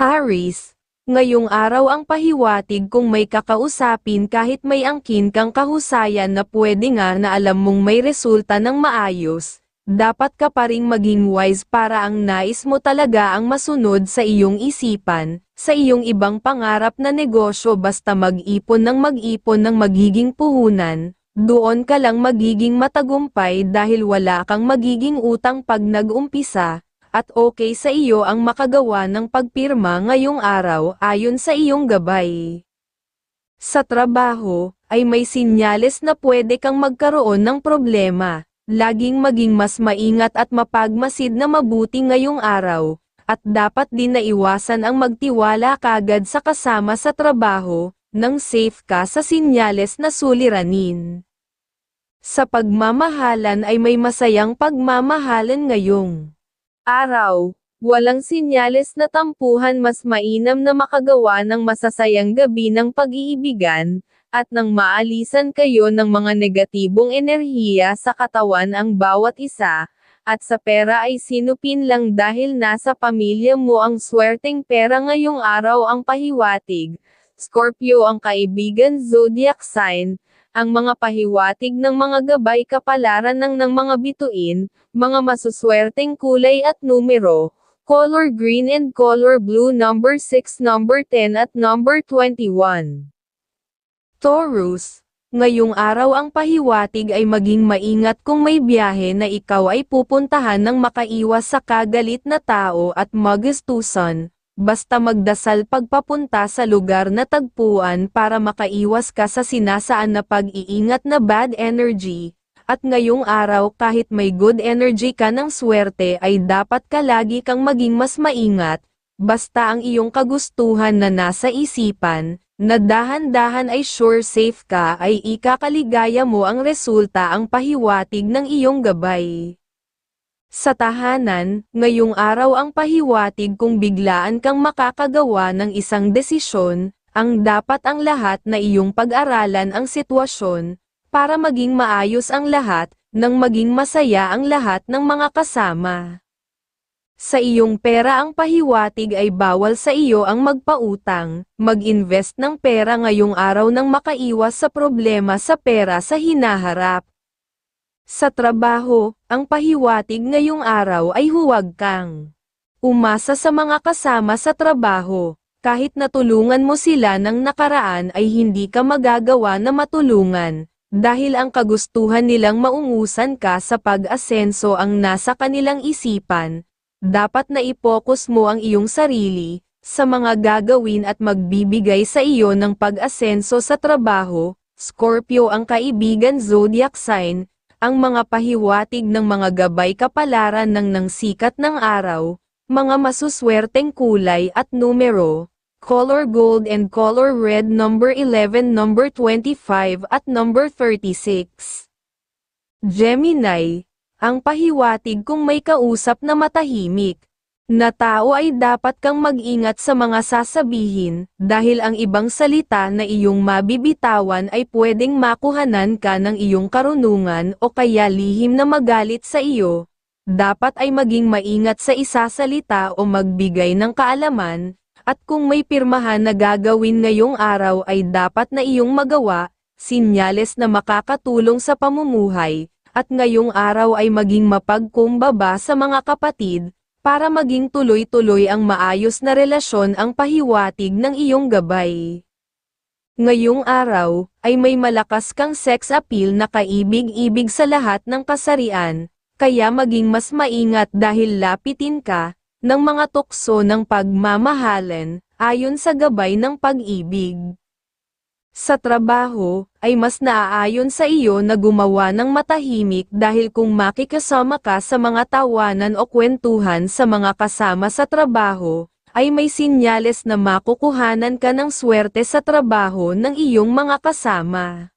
Aris, ngayong araw ang pahiwatig kung may kakausapin kahit may angkin kang kahusayan na pwede nga na alam mong may resulta ng maayos, dapat ka pa ring maging wise para ang nais mo talaga ang masunod sa iyong isipan, sa iyong ibang pangarap na negosyo basta mag-ipon ng mag-ipon ng magiging puhunan, doon ka lang magiging matagumpay dahil wala kang magiging utang pag nag-umpisa, at okay sa iyo ang makagawa ng pagpirma ngayong araw ayon sa iyong gabay. Sa trabaho, ay may sinyales na pwede kang magkaroon ng problema. Laging maging mas maingat at mapagmasid na mabuti ngayong araw, at dapat din na iwasan ang magtiwala kagad sa kasama sa trabaho, nang safe ka sa sinyales na suliranin. Sa pagmamahalan ay may masayang pagmamahalan ngayong araw. Walang sinyales na tampuhan mas mainam na makagawa ng masasayang gabi ng pag-iibigan, at nang maalisan kayo ng mga negatibong enerhiya sa katawan ang bawat isa, at sa pera ay sinupin lang dahil nasa pamilya mo ang swerteng pera ngayong araw ang pahiwatig. Scorpio ang kaibigan zodiac sign, ang mga pahiwatig ng mga gabay kapalaran ng ng mga bituin, mga masuswerteng kulay at numero, color green and color blue number 6 number 10 at number 21. Taurus, ngayong araw ang pahiwatig ay maging maingat kung may biyahe na ikaw ay pupuntahan ng makaiwas sa kagalit na tao at magustusan, basta magdasal pagpapunta sa lugar na tagpuan para makaiwas ka sa sinasaan na pag-iingat na bad energy, at ngayong araw kahit may good energy ka ng swerte ay dapat ka lagi kang maging mas maingat, basta ang iyong kagustuhan na nasa isipan, na dahan-dahan ay sure safe ka ay ikakaligaya mo ang resulta ang pahiwatig ng iyong gabay. Sa tahanan, ngayong araw ang pahiwatig kung biglaan kang makakagawa ng isang desisyon, ang dapat ang lahat na iyong pag-aralan ang sitwasyon, para maging maayos ang lahat, nang maging masaya ang lahat ng mga kasama. Sa iyong pera ang pahiwatig ay bawal sa iyo ang magpautang, mag-invest ng pera ngayong araw nang makaiwas sa problema sa pera sa hinaharap. Sa trabaho, ang pahiwatig ngayong araw ay huwag kang umasa sa mga kasama sa trabaho. Kahit natulungan mo sila ng nakaraan ay hindi ka magagawa na matulungan, dahil ang kagustuhan nilang maungusan ka sa pag-asenso ang nasa kanilang isipan, dapat na ipokus mo ang iyong sarili, sa mga gagawin at magbibigay sa iyo ng pag-asenso sa trabaho, Scorpio ang kaibigan zodiac sign, ang mga pahiwatig ng mga gabay kapalaran ng nang sikat ng araw, mga masuswerteng kulay at numero, color gold and color red number 11 number 25 at number 36. Gemini, ang pahiwatig kung may kausap na matahimik. Na tao ay dapat kang mag-ingat sa mga sasabihin, dahil ang ibang salita na iyong mabibitawan ay pwedeng makuhanan ka ng iyong karunungan o kaya lihim na magalit sa iyo. Dapat ay maging maingat sa isasalita o magbigay ng kaalaman, at kung may pirmahan na gagawin ngayong araw ay dapat na iyong magawa, sinyales na makakatulong sa pamumuhay, at ngayong araw ay maging mapagkumbaba sa mga kapatid, para maging tuloy-tuloy ang maayos na relasyon ang pahiwatig ng iyong gabay. Ngayong araw, ay may malakas kang sex appeal na kaibig-ibig sa lahat ng kasarian, kaya maging mas maingat dahil lapitin ka, ng mga tukso ng pagmamahalan, ayon sa gabay ng pag-ibig. Sa trabaho, ay mas naaayon sa iyo na gumawa ng matahimik dahil kung makikasama ka sa mga tawanan o kwentuhan sa mga kasama sa trabaho, ay may sinyales na makukuhanan ka ng swerte sa trabaho ng iyong mga kasama.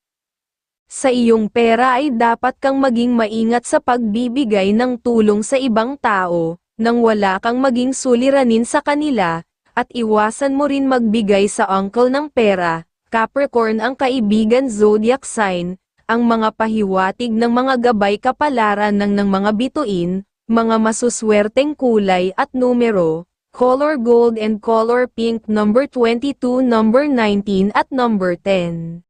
Sa iyong pera ay dapat kang maging maingat sa pagbibigay ng tulong sa ibang tao, nang wala kang maging suliranin sa kanila, at iwasan mo rin magbigay sa uncle ng pera, Capricorn ang kaibigan zodiac sign, ang mga pahiwatig ng mga gabay kapalaran ng ng mga bituin, mga masuswerteng kulay at numero, color gold and color pink number 22, number 19 at number 10.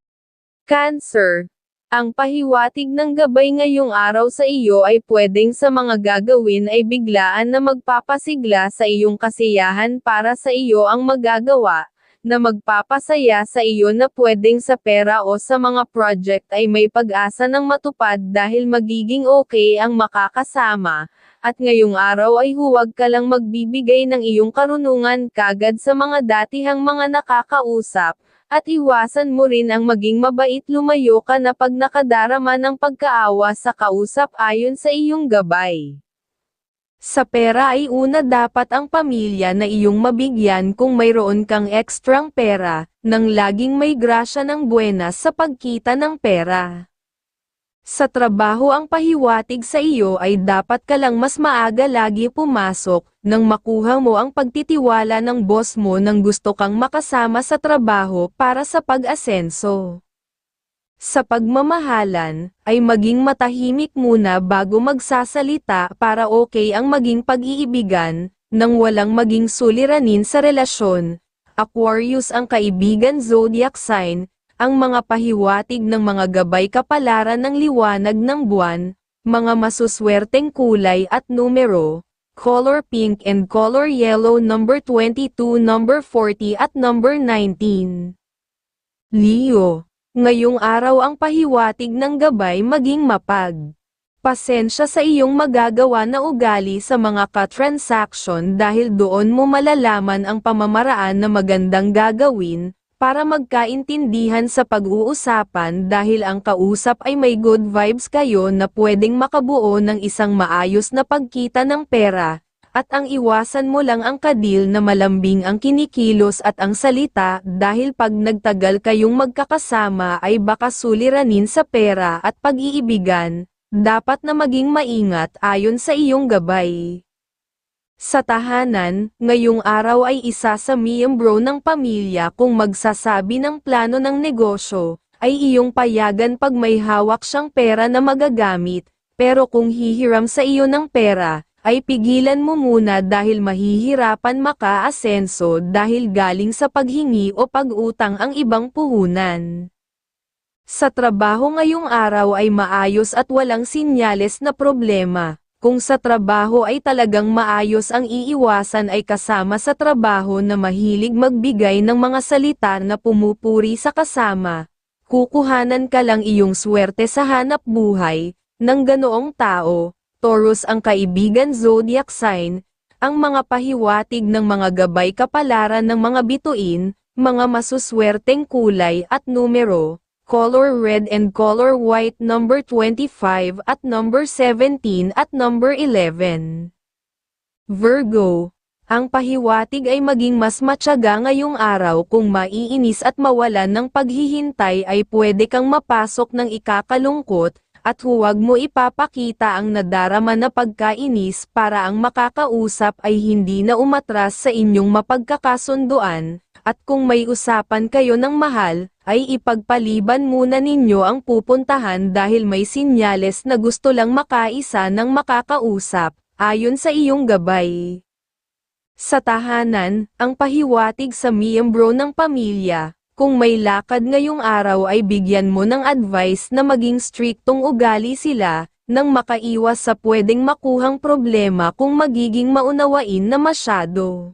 Cancer. Ang pahiwatig ng gabay ngayong araw sa iyo ay pwedeng sa mga gagawin ay biglaan na magpapasigla sa iyong kasiyahan para sa iyo ang magagawa, na magpapasaya sa iyo na pwedeng sa pera o sa mga project ay may pag-asa ng matupad dahil magiging okay ang makakasama, at ngayong araw ay huwag ka lang magbibigay ng iyong karunungan kagad sa mga datihang mga nakakausap, at iwasan mo rin ang maging mabait lumayo ka na pag nakadarama ng pagkaawa sa kausap ayon sa iyong gabay. Sa pera ay una dapat ang pamilya na iyong mabigyan kung mayroon kang ekstrang pera, nang laging may grasya ng buenas sa pagkita ng pera. Sa trabaho ang pahiwatig sa iyo ay dapat ka lang mas maaga lagi pumasok, nang makuha mo ang pagtitiwala ng boss mo nang gusto kang makasama sa trabaho para sa pag-asenso. Sa pagmamahalan, ay maging matahimik muna bago magsasalita para okay ang maging pag-iibigan, nang walang maging suliranin sa relasyon. Aquarius ang kaibigan zodiac sign, ang mga pahiwatig ng mga gabay kapalaran ng liwanag ng buwan, mga masuswerteng kulay at numero, color pink and color yellow number 22, number 40 at number 19. Leo, ngayong araw ang pahiwatig ng gabay maging mapag. Pasensya sa iyong magagawa na ugali sa mga ka-transaction dahil doon mo malalaman ang pamamaraan na magandang gagawin, para magkaintindihan sa pag-uusapan dahil ang kausap ay may good vibes kayo na pwedeng makabuo ng isang maayos na pagkita ng pera, at ang iwasan mo lang ang kadil na malambing ang kinikilos at ang salita dahil pag nagtagal kayong magkakasama ay baka suliranin sa pera at pag-iibigan, dapat na maging maingat ayon sa iyong gabay. Sa tahanan, ngayong araw ay isa sa miyembro ng pamilya kung magsasabi ng plano ng negosyo, ay iyong payagan pag may hawak siyang pera na magagamit, pero kung hihiram sa iyo ng pera, ay pigilan mo muna dahil mahihirapan maka-asenso dahil galing sa paghingi o pag-utang ang ibang puhunan. Sa trabaho ngayong araw ay maayos at walang sinyales na problema. Kung sa trabaho ay talagang maayos ang iiwasan ay kasama sa trabaho na mahilig magbigay ng mga salita na pumupuri sa kasama. Kukuhanan ka lang iyong swerte sa hanap buhay, ng ganoong tao, Taurus ang kaibigan zodiac sign, ang mga pahiwatig ng mga gabay kapalaran ng mga bituin, mga masuswerteng kulay at numero, color red and color white number 25 at number 17 at number 11. Virgo, ang pahiwatig ay maging mas matyaga ngayong araw kung maiinis at mawalan ng paghihintay ay pwede kang mapasok ng ikakalungkot, at huwag mo ipapakita ang nadarama na pagkainis para ang makakausap ay hindi na umatras sa inyong mapagkakasunduan, at kung may usapan kayo ng mahal, ay ipagpaliban muna ninyo ang pupuntahan dahil may sinyales na gusto lang makaisa ng makakausap, ayon sa iyong gabay. Sa tahanan, ang pahiwatig sa miyembro ng pamilya, kung may lakad ngayong araw ay bigyan mo ng advice na maging striktong ugali sila, nang makaiwas sa pwedeng makuhang problema kung magiging maunawain na masyado.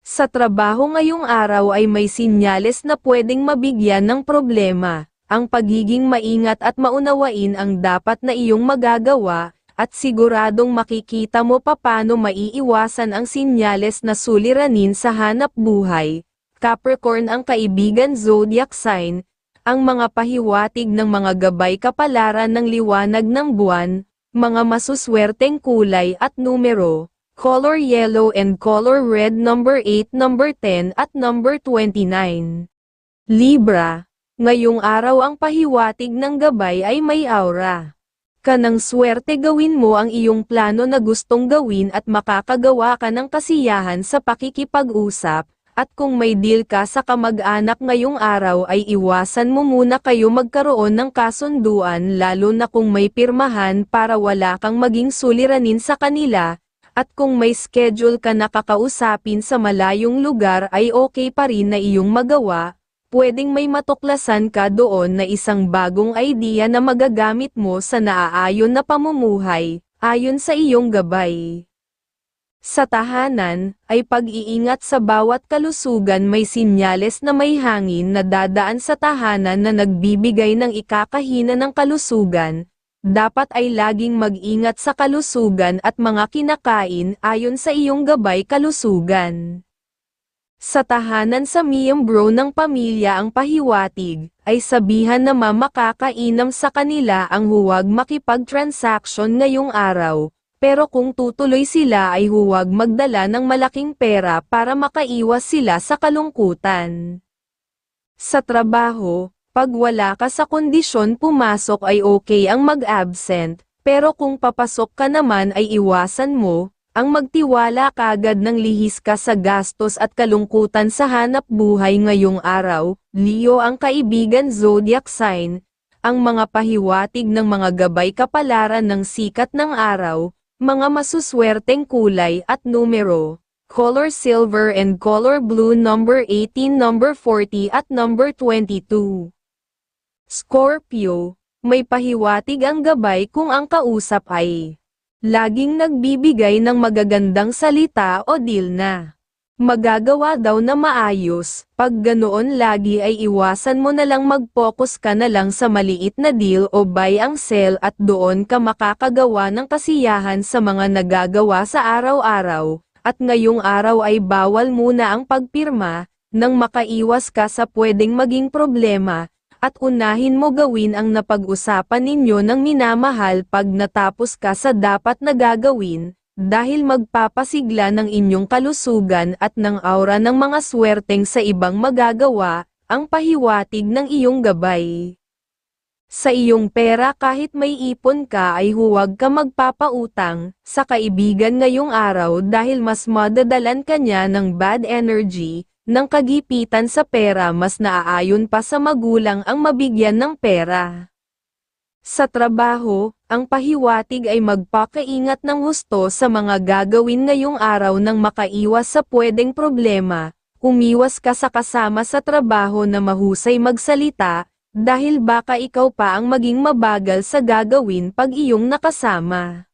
Sa trabaho ngayong araw ay may sinyales na pwedeng mabigyan ng problema. Ang pagiging maingat at maunawain ang dapat na iyong magagawa, at siguradong makikita mo papano maiiwasan ang sinyales na suliranin sa hanap buhay. Capricorn ang kaibigan zodiac sign, ang mga pahiwatig ng mga gabay kapalaran ng liwanag ng buwan, mga masuswerteng kulay at numero, color yellow and color red number 8, number 10 at number 29. Libra, ngayong araw ang pahiwatig ng gabay ay may aura. Kanang swerte gawin mo ang iyong plano na gustong gawin at makakagawa ka ng kasiyahan sa pakikipag-usap, at kung may deal ka sa kamag-anak ngayong araw ay iwasan mo muna kayo magkaroon ng kasunduan lalo na kung may pirmahan para wala kang maging suliranin sa kanila, At kung may schedule ka na kakausapin sa malayong lugar ay okay pa rin na iyong magawa, pwedeng may matuklasan ka doon na isang bagong idea na magagamit mo sa naaayon na pamumuhay, ayon sa iyong gabay. Sa tahanan, ay pag-iingat sa bawat kalusugan. May sinyales na may hangin na dadaan sa tahanan na nagbibigay ng ikakahina ng kalusugan, dapat ay laging mag-ingat sa kalusugan at mga kinakain ayon sa iyong gabay kalusugan. Sa tahanan sa miyembro ng pamilya ang pahiwatig, ay sabihan na mamakakainam sa kanila ang huwag makipag-transaction ngayong araw, pero kung tutuloy sila ay huwag magdala ng malaking pera para makaiwas sila sa kalungkutan. Sa trabaho, pag wala ka sa kondisyon pumasok ay okay ang mag-absent, pero kung papasok ka naman ay iwasan mo, ang magtiwala kagad ng lihis ka sa gastos at kalungkutan sa hanap buhay ngayong araw, Leo ang kaibigan zodiac sign, ang mga pahiwatig ng mga gabay kapalaran ng sikat ng araw, mga masuswerteng kulay at numero, color silver and color blue number 18 number 40 at number 22. Scorpio, may pahiwatig ang gabay kung ang kausap ay laging nagbibigay ng magagandang salita o deal na magagawa daw na maayos, pag ganoon lagi ay iwasan mo na lang mag-focus ka na lang sa maliit na deal o buy ang sell at doon ka makakagawa ng kasiyahan sa mga nagagawa sa araw-araw, at ngayong araw ay bawal muna ang pagpirma, nang makaiwas ka sa pwedeng maging problema, at unahin mo gawin ang napag-usapan ninyo ng minamahal pag natapos ka sa dapat na gagawin, dahil magpapasigla ng inyong kalusugan at ng aura ng mga swerteng sa ibang magagawa, ang pahiwatig ng iyong gabay. Sa iyong pera kahit may ipon ka ay huwag ka magpapautang, sa kaibigan ngayong araw dahil mas madadalan ka niya ng bad energy, ng kagipitan sa pera mas naaayon pa sa magulang ang mabigyan ng pera. Sa trabaho, ang pahiwatig ay magpakaingat ng gusto sa mga gagawin ngayong araw nang makaiwas sa pwedeng problema, umiwas ka sa kasama sa trabaho na mahusay magsalita, dahil baka ikaw pa ang maging mabagal sa gagawin pag iyong nakasama.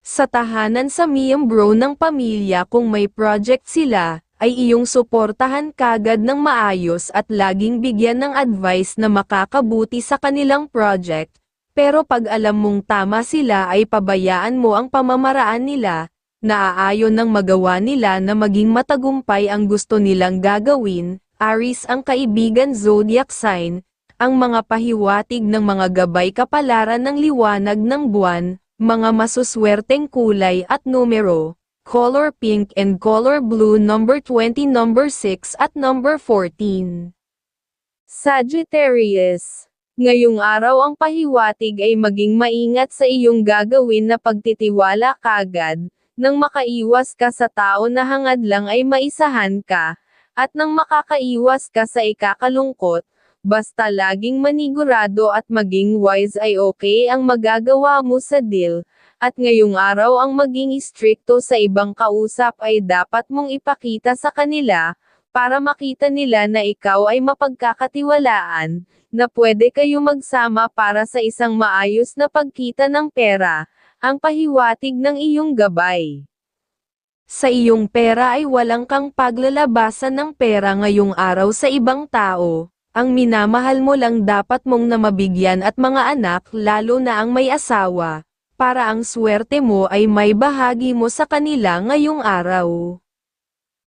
Sa tahanan sa miyembro ng pamilya kung may project sila, ay iyong suportahan kagad ng maayos at laging bigyan ng advice na makakabuti sa kanilang project, pero pag alam mong tama sila ay pabayaan mo ang pamamaraan nila, naaayon ng magawa nila na maging matagumpay ang gusto nilang gagawin, Aris ang kaibigan zodiac sign, ang mga pahiwatig ng mga gabay kapalaran ng liwanag ng buwan, mga masuswerteng kulay at numero, color pink and color blue number 20 number 6 at number 14. Sagittarius Ngayong araw ang pahiwatig ay maging maingat sa iyong gagawin na pagtitiwala kagad, nang makaiwas ka sa tao na hangad lang ay maisahan ka, at nang makakaiwas ka sa ikakalungkot, basta laging manigurado at maging wise ay okay ang magagawa mo sa deal, at ngayong araw ang maging stricto sa ibang kausap ay dapat mong ipakita sa kanila, para makita nila na ikaw ay mapagkakatiwalaan, na pwede kayo magsama para sa isang maayos na pagkita ng pera, ang pahiwatig ng iyong gabay. Sa iyong pera ay walang kang paglalabasan ng pera ngayong araw sa ibang tao, ang minamahal mo lang dapat mong namabigyan at mga anak lalo na ang may asawa, para ang swerte mo ay may bahagi mo sa kanila ngayong araw.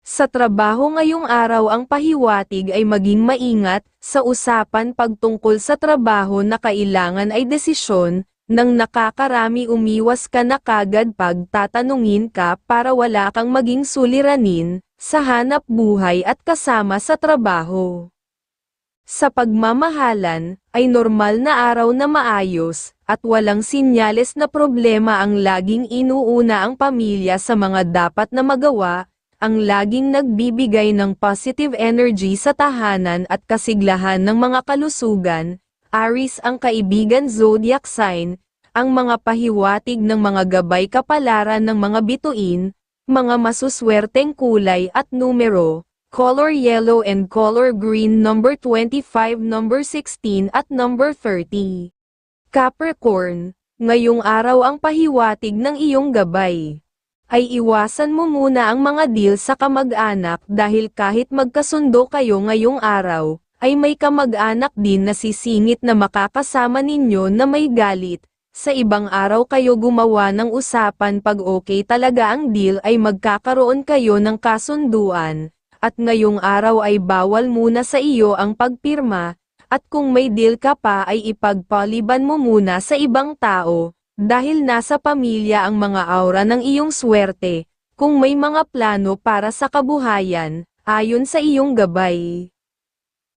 Sa trabaho ngayong araw ang pahiwatig ay maging maingat, sa usapan pagtungkol sa trabaho na kailangan ay desisyon, nang nakakarami umiwas ka na kagad pag tatanungin ka para wala kang maging suliranin, sa hanap buhay at kasama sa trabaho. Sa pagmamahalan, ay normal na araw na maayos, at walang sinyales na problema ang laging inuuna ang pamilya sa mga dapat na magawa, ang laging nagbibigay ng positive energy sa tahanan at kasiglahan ng mga kalusugan, Aris ang kaibigan zodiac sign, ang mga pahiwatig ng mga gabay kapalaran ng mga bituin, mga masuswerteng kulay at numero, color yellow and color green number 25, number 16 at number 30. Capricorn, ngayong araw ang pahiwatig ng iyong gabay. Ay iwasan mo muna ang mga deal sa kamag-anak dahil kahit magkasundo kayo ngayong araw, ay may kamag-anak din na sisingit na makakasama ninyo na may galit. Sa ibang araw kayo gumawa ng usapan pag okay talaga ang deal ay magkakaroon kayo ng kasunduan, at ngayong araw ay bawal muna sa iyo ang pagpirma, at kung may deal ka pa ay ipagpaliban mo muna sa ibang tao, dahil nasa pamilya ang mga aura ng iyong swerte, kung may mga plano para sa kabuhayan, ayon sa iyong gabay.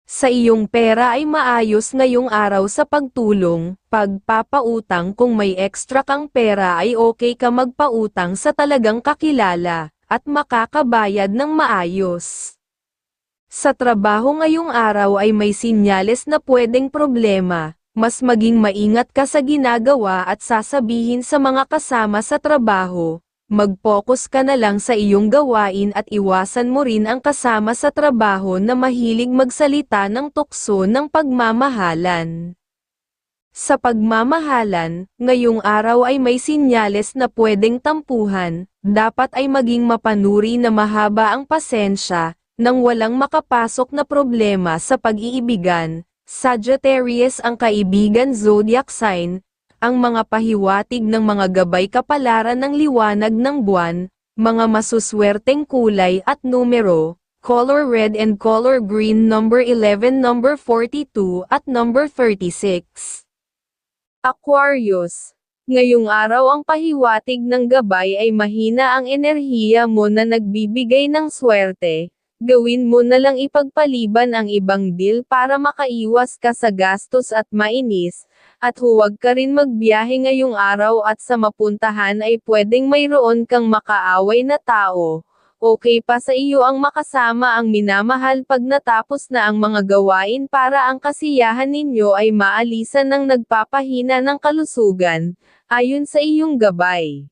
Sa iyong pera ay maayos ngayong araw sa pagtulong, pagpapautang kung may extra kang pera ay okay ka magpautang sa talagang kakilala, at makakabayad ng maayos. Sa trabaho ngayong araw ay may sinyales na pwedeng problema, mas maging maingat ka sa ginagawa at sasabihin sa mga kasama sa trabaho, mag-focus ka na lang sa iyong gawain at iwasan mo rin ang kasama sa trabaho na mahilig magsalita ng tukso ng pagmamahalan. Sa pagmamahalan, ngayong araw ay may sinyales na pwedeng tampuhan, dapat ay maging mapanuri na mahaba ang pasensya, nang walang makapasok na problema sa pag-iibigan, Sagittarius ang kaibigan zodiac sign, ang mga pahiwatig ng mga gabay kapalaran ng liwanag ng buwan, mga masuswerteng kulay at numero, color red and color green number 11 number 42 at number 36. Aquarius Ngayong araw ang pahiwatig ng gabay ay mahina ang enerhiya mo na nagbibigay ng swerte, gawin mo na lang ipagpaliban ang ibang deal para makaiwas ka sa gastos at mainis, at huwag ka rin magbiyahe ngayong araw at sa mapuntahan ay pwedeng mayroon kang makaaway na tao. Okay pa sa iyo ang makasama ang minamahal pag natapos na ang mga gawain para ang kasiyahan ninyo ay maalisan ng nagpapahina ng kalusugan, ayon sa iyong gabay.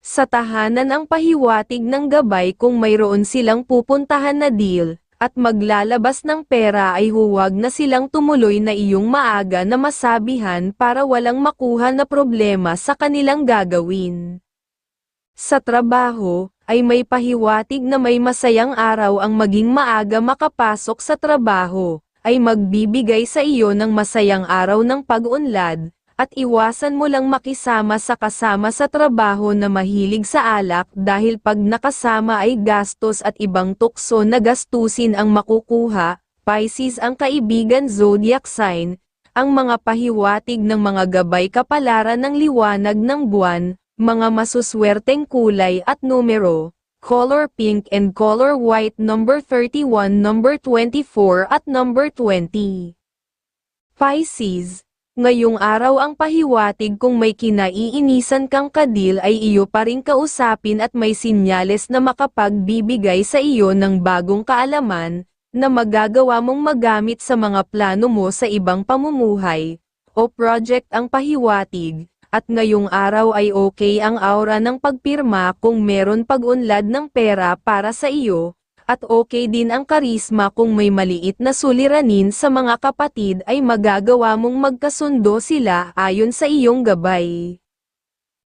Sa tahanan ang pahiwatig ng gabay kung mayroon silang pupuntahan na deal, at maglalabas ng pera ay huwag na silang tumuloy na iyong maaga na masabihan para walang makuha na problema sa kanilang gagawin. Sa trabaho, ay may pahiwatig na may masayang araw ang maging maaga makapasok sa trabaho, ay magbibigay sa iyo ng masayang araw ng pag-unlad, at iwasan mo lang makisama sa kasama sa trabaho na mahilig sa alak dahil pag nakasama ay gastos at ibang tukso na gastusin ang makukuha, Pisces ang kaibigan zodiac sign, ang mga pahiwatig ng mga gabay kapalaran ng liwanag ng buwan, mga masuswerteng kulay at numero, color pink and color white number 31 number 24 at number 20. Pisces, ngayong araw ang pahiwatig kung may kinaiinisan kang kadil ay iyo pa rin kausapin at may sinyales na makapagbibigay sa iyo ng bagong kaalaman, na magagawa mong magamit sa mga plano mo sa ibang pamumuhay, o project ang pahiwatig, at ngayong araw ay okay ang aura ng pagpirma kung meron pag-unlad ng pera para sa iyo, at okay din ang karisma kung may maliit na suliranin sa mga kapatid ay magagawa mong magkasundo sila ayon sa iyong gabay.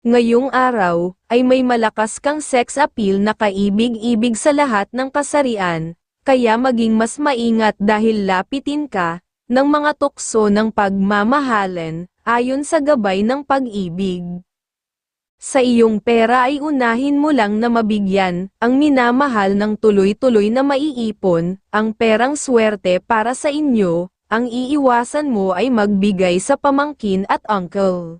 Ngayong araw, ay may malakas kang sex appeal na kaibig-ibig sa lahat ng kasarian, kaya maging mas maingat dahil lapitin ka, ng mga tukso ng pagmamahalan, ayon sa gabay ng pag-ibig. Sa iyong pera ay unahin mo lang na mabigyan, ang minamahal ng tuloy-tuloy na maiipon, ang perang swerte para sa inyo, ang iiwasan mo ay magbigay sa pamangkin at uncle.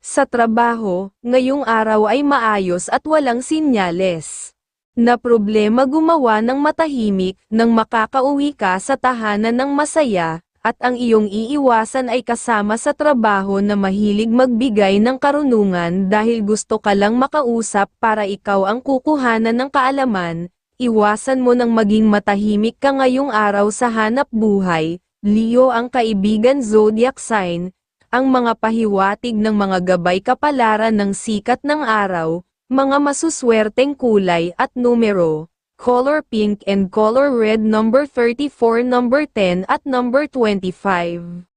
Sa trabaho, ngayong araw ay maayos at walang sinyales. Na problema gumawa ng matahimik, nang makakauwi ka sa tahanan ng masaya, at ang iyong iiwasan ay kasama sa trabaho na mahilig magbigay ng karunungan dahil gusto ka lang makausap para ikaw ang kukuhanan ng kaalaman, iwasan mo nang maging matahimik ka ngayong araw sa hanap buhay, Leo ang kaibigan zodiac sign, ang mga pahiwatig ng mga gabay kapalaran ng sikat ng araw, mga masuswerteng kulay at numero, color pink and color red number 34 number 10 at number 25.